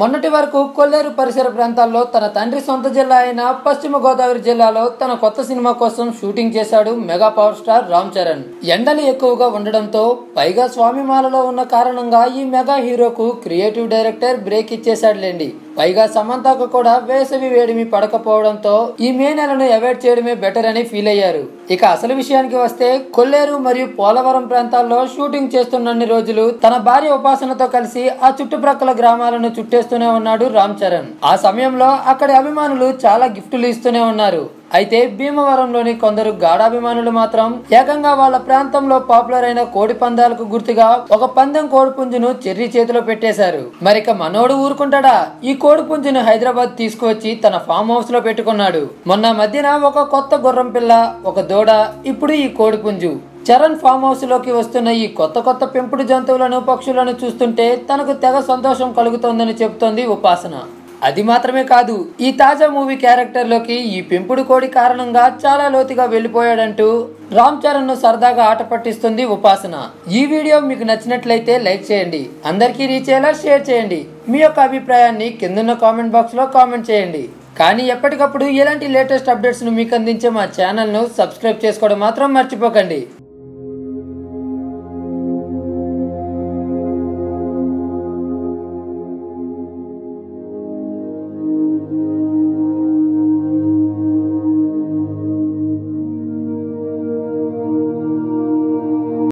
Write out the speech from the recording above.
మొన్నటి వరకు కొల్లేరు పరిసర ప్రాంతాల్లో తన తండ్రి సొంత జిల్లా అయిన పశ్చిమ గోదావరి జిల్లాలో తన కొత్త సినిమా కోసం షూటింగ్ చేశాడు mega power star Ram Charan. ఎండలు ఎక్కువగా ఉండడంతో పైగా స్వామిమాలలో ఉన్న కారణంగా ఈ మెగా హీరోకు క్రియేటివ్ డైరెక్టర్ బ్రేక్ ఇచ్చేశాడులేండి. పైగా సమంతకు కూడా వేసవి వేడిమి పడకపోవడంతో ఈ మే నెలను అవాయిడ్ చేయడమే బెటర్ అని ఫీల్ అయ్యారు. ఇక అసలు విషయానికి వస్తే కొల్లేరు మరియు పోలవరం ప్రాంతాల్లో షూటింగ్ చేస్తున్నన్ని రోజులు తన భార్య ఉపాసనతో కలిసి ఆ చుట్టుప్రక్కల గ్రామాలను చుట్టేస్తూనే ఉన్నాడు రామ్ చరణ్. ఆ సమయంలో అక్కడి అభిమానులు చాలా గిఫ్టులు ఇస్తూనే ఉన్నారు. అయితే భీమవరంలోని కొందరు గాఢాభిమానులు మాత్రం ఏకంగా వాళ్ళ ప్రాంతంలో పాపులర్ అయిన కోడి పందాలకు గుర్తుగా ఒక పందెం కోడిపుంజును చెర్రి చెర్రీ చేతిలో పెట్టేశారు. మరిక మనోడు ఊరుకుంటాడా? ఈ కోడిపుంజును హైదరాబాద్ తీసుకువచ్చి తన ఫామ్ హౌస్లో పెట్టుకున్నాడు. మొన్న మధ్యన ఒక కొత్త గుర్రం పిల్ల ఒక దూడ ఇప్పుడు ఈ కోడిపుంజు చరణ్ ఫామ్ హౌస్లోకి వస్తున్న ఈ కొత్త కొత్త పెంపుడు జంతువులను పక్షులను చూస్తుంటే తనకు తెగ సంతోషం కలుగుతోందని చెబుతోంది ఉపాసన. అది మాత్రమే కాదు ఈ తాజా మూవీ క్యారెక్టర్లోకి ఈ పెంపుడు కోడి కారణంగా చాలా లోతుగా వెళ్ళిపోయాడంటూ రామ్ చరణ్ను సరదాగా ఆట పట్టిస్తుంది ఉపాసన. ఈ వీడియో మీకు నచ్చినట్లయితే లైక్ చేయండి అందరికీ రీచ్ అయ్యేలా షేర్ చేయండి. మీ యొక్క అభిప్రాయాన్ని కిందన్న కామెంట్ బాక్స్లో కామెంట్ చేయండి. కానీ ఎప్పటికప్పుడు ఇలాంటి లేటెస్ట్ అప్డేట్స్ను మీకు అందించే మా ఛానల్ను సబ్స్క్రైబ్ చేసుకోవడం మాత్రం మర్చిపోకండి.